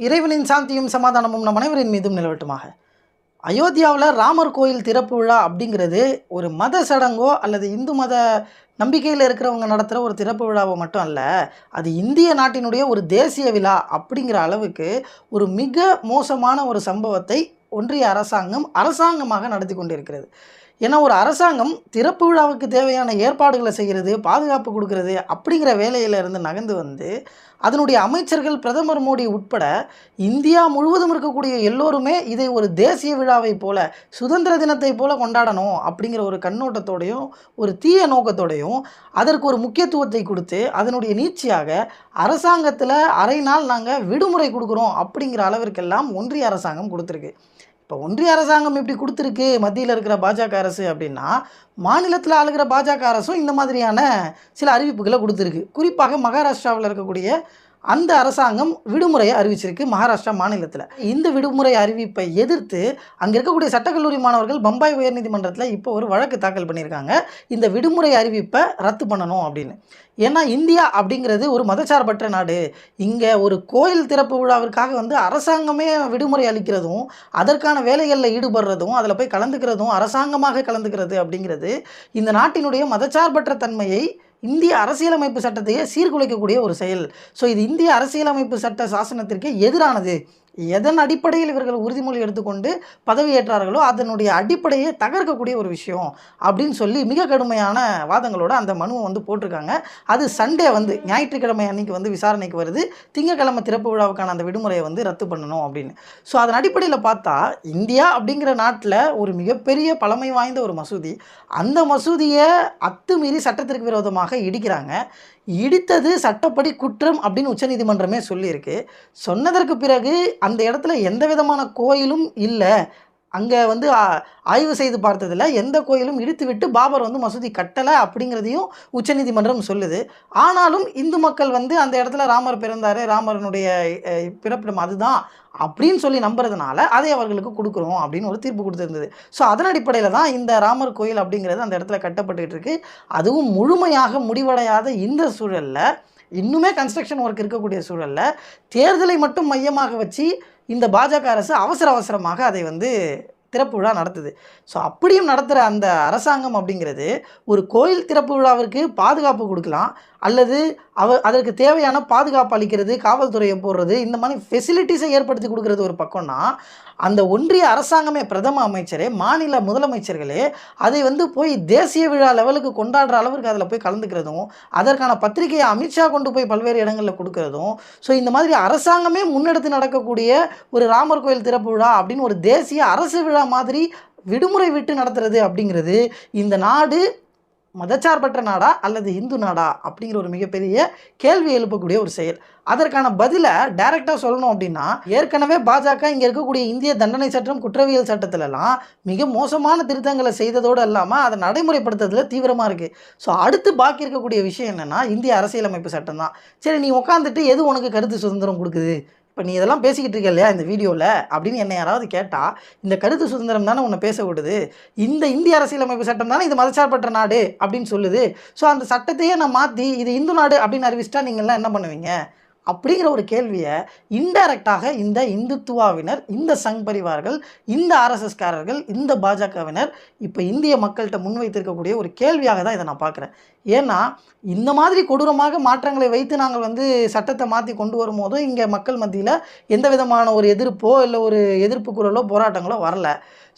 இறைவனின் சாந்தியும் சமாதானமும் நம் அனைவரின் மீதும் நிலவட்டுமாக. அயோத்தியாவில் ராமர் கோயில் திறப்பு விழா அப்படிங்கிறது ஒரு மத சடங்கோ அல்லது இந்து மத நம்பிக்கையில் இருக்கிறவங்க நடத்துகிற ஒரு திறப்பு விழாவோ மட்டும் அல்ல அது இந்திய நாட்டினுடைய ஒரு தேசிய விழா அப்படிங்கிற அளவுக்கு ஒரு மிக மோசமான ஒரு சம்பவத்தை ஒன்றிய அரசாங்கம் அரசாங்கமாக நடத்தி கொண்டிருக்கிறது. ஏன்னா ஒரு அரசாங்கம் திறப்பு விழாவுக்கு தேவையான ஏற்பாடுகளை செய்கிறது பாதுகாப்பு கொடுக்கறது அப்படிங்கிற வேலையிலிருந்து நகர்ந்து வந்து அதனுடைய அமைச்சர்கள் பிரதமர் மோடி உட்பட இந்தியா முழுவதும் இருக்கக்கூடிய எல்லோருமே இதை ஒரு தேசிய விழாவை போல சுதந்திர தினத்தை போல கொண்டாடணும் அப்படிங்கிற ஒரு கண்ணோட்டத்தோடையும் ஒரு தீய நோக்கத்தோடையும் அதற்கு ஒரு முக்கியத்துவத்தை கொடுத்து அதனுடைய நீட்சியாக அரசாங்கத்தில் அரை நாள் நாங்கள் விடுமுறை கொடுக்குறோம் அப்படிங்கிற அளவிற்கெல்லாம் ஒன்றிய அரசாங்கம் கொடுத்துருக்கு. இப்போ ஒன்றிய அரசாங்கம் இப்படி கொடுத்துருக்கு மத்தியில் இருக்கிற பாஜக அரசு அப்படின்னா மாநிலத்தில் ஆளுகிற பாஜக அரசும் இந்த மாதிரியான சில அறிவிப்புகளை கொடுத்துருக்கு. குறிப்பாக மகாராஷ்டிராவில் இருக்கக்கூடிய அந்த அரசாங்கம் விடுமுறையை அறிவிச்சிருக்கு மகாராஷ்டிரா மாநிலத்தில். இந்த விடுமுறை அறிவிப்பை எதிர்த்து அங்கே இருக்கக்கூடிய சட்டக்கல்லூரி மாணவர்கள் பம்பாய் உயர்நீதிமன்றத்தில் இப்போ ஒரு வழக்கு தாக்கல் பண்ணியிருக்காங்க. இந்த விடுமுறை அறிவிப்பை ரத்து பண்ணணும் அப்படின்னு. ஏன்னா இந்தியா அப்படிங்கிறது ஒரு மதச்சார்பற்ற நாடு. இங்கே ஒரு கோயில் திறப்பு விழாவிற்காக வந்து அரசாங்கமே விடுமுறை அளிக்கிறதும் அதற்கான வேலைகளில் ஈடுபடுறதும் அதில் போய் கலந்துக்கிறதும் அரசாங்கமாக கலந்துக்கிறது அப்படிங்கிறது இந்த நாட்டினுடைய மதச்சார்பற்ற தன்மையை இந்திய அரசியலமைப்பு சட்டத்தையே சீர்குலைக்கக்கூடிய ஒரு செயல். ஸோ இது இந்திய அரசியலமைப்பு சட்ட சாசனத்திற்கு எதிரானது. எதன் அடிப்படையில் இவர்கள் உறுதிமொழி எடுத்துக்கொண்டு பதவியேற்றார்களோ அதனுடைய அடிப்படையை தகர்க்கக்கூடிய ஒரு விஷயம் அப்படின்னு சொல்லி மிக கடுமையான வாதங்களோட அந்த மனுவை வந்து போட்டிருக்காங்க. அது சண்டே வந்து ஞாயிற்றுக்கிழமை அன்னைக்கு வந்து விசாரணைக்கு வருது. திங்கக்கிழமை திறப்பு விழாவுக்கான அந்த விடுமுறையை வந்து ரத்து பண்ணணும் அப்படின்னு. ஸோ அதன் அடிப்படையில் பார்த்தா இந்தியா அப்படிங்கிற நாட்டில் ஒரு மிகப்பெரிய பழமை வாய்ந்த ஒரு மசூதி. அந்த மசூதியை அத்துமீறி சட்டத்திற்கு விரோதமாக இடிக்கிறாங்க. இடித்தது சட்டப்படி குற்றம் அப்படின்னு உச்சநீதிமன்றமே சொல்லியிருக்கு. சொன்னதற்கு பிறகு அந்த இடத்துல எந்த விதமான கோயிலும் இல்லை. அங்கே வந்து ஆய்வு செய்து பார்த்ததில் எந்த கோயிலும் இடித்து விட்டு பாபர் வந்து மசூதி கட்டலை அப்படிங்கிறதையும் உச்சநீதிமன்றம் சொல்லுது. ஆனாலும் இந்து மக்கள் வந்து அந்த இடத்துல ராமர் பிறந்தார் ராமரனுடைய பிறப்பிடம் அதுதான் அப்படின்னு சொல்லி நம்புறதுனால அதை அவர்களுக்கு கொடுக்குறோம் அப்படின்னு ஒரு தீர்ப்பு கொடுத்துருந்தது. ஸோ அதன் அடிப்படையில் தான் இந்த ராமர் கோயில் அப்படிங்கிறது அந்த இடத்துல கட்டப்பட்டுக்கிட்டு இருக்கு. அதுவும் முழுமையாக முடிவடையாத இந்த சூழலில் இன்னுமே கன்ஸ்ட்ரக்ஷன் ஒர்க் இருக்கக்கூடிய சூழலில் தேர்தலை மட்டும் மையமாக வச்சு இந்த பாஜக அரசு அவசர அவசரமாக அதை வந்து திறப்பு விழா நடத்துது. ஸோ அப்படியும் நடத்துகிற அந்த அரசாங்கம் அப்படிங்கிறது ஒரு கோயில் திறப்பு விழாவிற்கு பாதுகாப்பு கொடுக்கலாம். அல்லது அவ அதற்கு தேவையான பாதுகாப்பு அளிக்கிறது காவல்துறையை போடுறது இந்த மாதிரி ஃபெசிலிட்டிஸை ஏற்படுத்தி கொடுக்கறது ஒரு பக்கம்னா அந்த ஒன்றிய அரசாங்கமே பிரதம அமைச்சரே மாநில முதலமைச்சர்களே அதை வந்து போய் தேசிய விழா லெவலுக்கு கொண்டாடுற அளவுக்கு அதில் போய் கலந்துக்கிறதும் அதற்கான பத்திரிகையை அமித்ஷா கொண்டு போய் பல்வேறு இடங்களில் கொடுக்கறதும் ஸோ இந்த மாதிரி அரசாங்கமே முன்னெடுத்து நடக்கக்கூடிய ஒரு ராமர் கோயில் திறப்பு விழா அப்படின்னு ஒரு தேசிய அரசு விழா மாதிரி விடுமுறை விட்டு நடத்துறது அப்படிங்கிறது இந்த நாடு மதச்சார்பற்ற நாடா அல்லது இந்து நாடா அப்படிங்கிற ஒரு மிகப்பெரிய கேள்வி எழுப்பக்கூடிய ஒரு செயல். அதற்கான பதிலை டைரெக்டாக சொல்லணும் அப்படின்னா ஏற்கனவே பாஜக இங்கே இருக்கக்கூடிய இந்திய தண்டனை சட்டம் குற்றவியல் சட்டத்திலலாம் மிக மோசமான திருத்தங்களை செய்ததோடு இல்லாமல் அதை நடைமுறைப்படுத்துறதுல தீவிரமாக இருக்குது ஸோ அடுத்து பாக்கி இருக்கக்கூடிய விஷயம் என்னென்னா இந்திய அரசியலமைப்பு சட்டம் தான். சரி நீ உட்காந்துட்டு எது உனக்கு கருத்து சுதந்திரம் கொடுக்குது? இப்போ நீ இதெல்லாம் பேசிக்கிட்டு இருக்க இல்லையா இந்த வீடியோவில் அப்படின்னு என்னை யாராவது கேட்டால் இந்த கருத்து சுதந்திரம் தானே உன்னை பேசக்கூடாது இந்த இந்திய அரசியலமைப்பு சட்டம் தானே இது மதச்சார்பற்ற நாடு அப்படின்னு சொல்லுது. ஸோ அந்த சட்டத்தையே நான் மாற்றி இது இந்து நாடு அப்படின்னு அறிவிச்சிட்டா நீங்கள்லாம் என்ன பண்ணுவீங்க? அப்படிங்கிற ஒரு கேள்வியை இன்டைரக்டாக இந்த இந்துத்துவாவினர் இந்த சங் பரிவார்கள் இந்த ஆர்எஸ்எஸ்காரர்கள் இந்த பாஜகவினர் இப்போ இந்திய மக்கள்கிட்ட முன்வைத்திருக்கக்கூடிய ஒரு கேள்வியாக தான் இதை நான் பார்க்குறேன். ஏன்னா இந்த மாதிரி கொடூரமாக மாற்றங்களை வைத்து நாங்கள் வந்து சட்டத்தை மாற்றி கொண்டு வரும்போதும் இங்கே மக்கள் மத்தியில் எந்த விதமான ஒரு எதிர்ப்போ இல்லை ஒரு எதிர்ப்பு குரலோ போராட்டங்களோ வரல.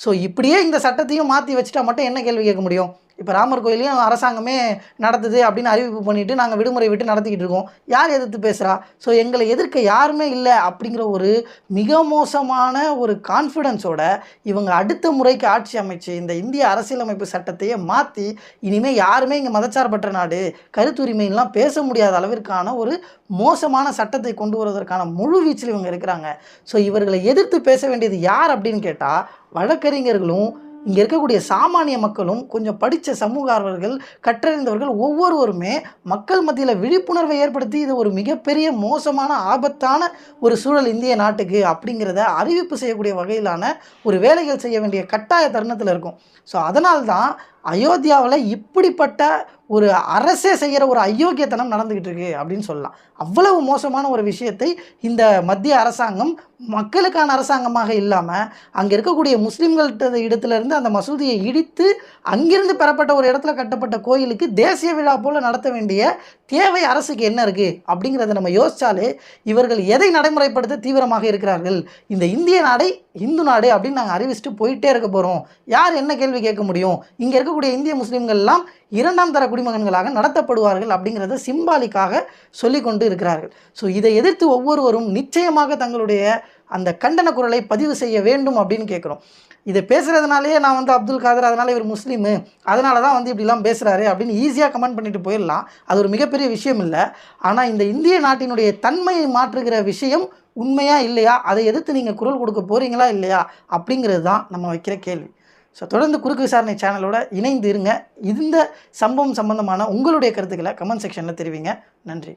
ஸோ இப்படியே இந்த சட்டத்தையும் மாற்றி வச்சுட்டா மட்டும் என்ன கேள்வி கேட்க முடியும்? இப்போ ராமர் கோயிலையும் அரசாங்கமே நடத்துது அப்படின்னு அறிவிப்பு பண்ணிவிட்டு நாங்கள் விடுமுறை விட்டு நடத்திக்கிட்டு இருக்கோம். யார் எதிர்த்து பேசுகிறா ஸோ எங்களை எதிர்க்க யாருமே இல்லை அப்படிங்கிற ஒரு மிக மோசமான ஒரு கான்ஃபிடென்ஸோட இவங்க அடுத்த முறைக்கு ஆட்சி அமைச்சு இந்த இந்திய அரசியலமைப்பு சட்டத்தையே மாற்றி இனிமேல் யாருமே இங்கே மதச்சார்பற்ற நாடு கருத்துரிமையெல்லாம் பேச முடியாத அளவிற்கான ஒரு மோசமான சட்டத்தை கொண்டு வருவதற்கான முழு வீச்சில் இவங்க இருக்கிறாங்க. ஸோ இவர்களை எதிர்த்து பேச வேண்டியது யார் அப்படின்னு கேட்டால் வழக்கறிஞர்களும் இங்கே இருக்கக்கூடிய சாமானிய மக்களும் கொஞ்சம் படித்த சமூக கற்றறிந்தவர்கள் ஒவ்வொருவருமே மக்கள் மத்தியில் விழிப்புணர்வை ஏற்படுத்தி இது ஒரு மிகப்பெரிய மோசமான ஆபத்தான ஒரு சூழல் இந்திய நாட்டுக்கு அப்படிங்கிறத அறிவிப்பு செய்யக்கூடிய வகையிலான ஒரு வேலைகள் செய்ய வேண்டிய கட்டாய தருணத்தில் இருக்கும். ஸோ அதனால்தான் அயோத்தியாவில் இப்படிப்பட்ட ஒரு அரசே செய்கிற ஒரு அயோக்கியத்தனம் நடந்துக்கிட்டு இருக்கு அப்படின்னு சொல்லலாம். அவ்வளவு மோசமான ஒரு விஷயத்தை இந்த மத்திய அரசாங்கம் மக்களுக்கான அரசாங்கமாக இல்லாமல் அங்கே இருக்கக்கூடிய முஸ்லீம்கள்ட்ட இடத்துலேருந்து அந்த மசூதியை இடித்து அங்கிருந்து பெறப்பட்ட ஒரு இடத்துல கட்டப்பட்ட கோயிலுக்கு தேசிய விழா போல் நடத்த வேண்டிய தேவை அரசுக்கு என்ன இருக்குது அப்படிங்கிறத நம்ம யோசித்தாலே இவர்கள் எதை நடைமுறைப்படுத்த தீவிரமாக இருக்கிறார்கள்? இந்த இந்திய நாடை இந்து நாடு அப்படின்னு நாங்கள் அறிவிச்சுட்டு போயிட்டே இருக்க போகிறோம் யார் என்ன கேள்வி கேட்க முடியும்? இங்கே இருக்கக்கூடிய இந்திய முஸ்லீம்கள்லாம் இரண்டாம் தர குடிமகன்களாக நடத்தப்படுவார்கள் அப்படிங்கிறத சிம்பாலிக்காக சொல்லிக்கொண்டு இருக்கிறார்கள். ஸோ இதை எதிர்த்து ஒவ்வொருவரும் நிச்சயமாக தங்களுடைய அந்த கண்டன குரலை பதிவு செய்ய வேண்டும் அப்படின்னு கேட்குறோம். இதை பேசுகிறதுனாலே நான் வந்து அப்துல் காதர் அதனால் இவர் முஸ்லீமு அதனால தான் வந்து இப்படிலாம் பேசுகிறாரு அப்படின்னு ஈஸியாக கமெண்ட் பண்ணிட்டு போயிடலாம். அது ஒரு மிகப்பெரிய விஷயம் இல்லை. ஆனால் இந்த இந்திய நாட்டினுடைய தன்மையை மாற்றுகிற விஷயம் உண்மையா இல்லையா? அதை எதிர்த்து நீங்கள் குரல் கொடுக்க போகிறீங்களா இல்லையா? அப்படிங்கிறது தான் நம்ம வைக்கிற கேள்வி. ஸோ தொடர்ந்து குறுக்கு விசாரணை சேனலோட இணைந்து இருங்க. இந்த சம்பவம் சம்பந்தமான உங்களுடைய கருத்துக்களை கமெண்ட் செக்ஷனில் தெரிவிங்க. நன்றி.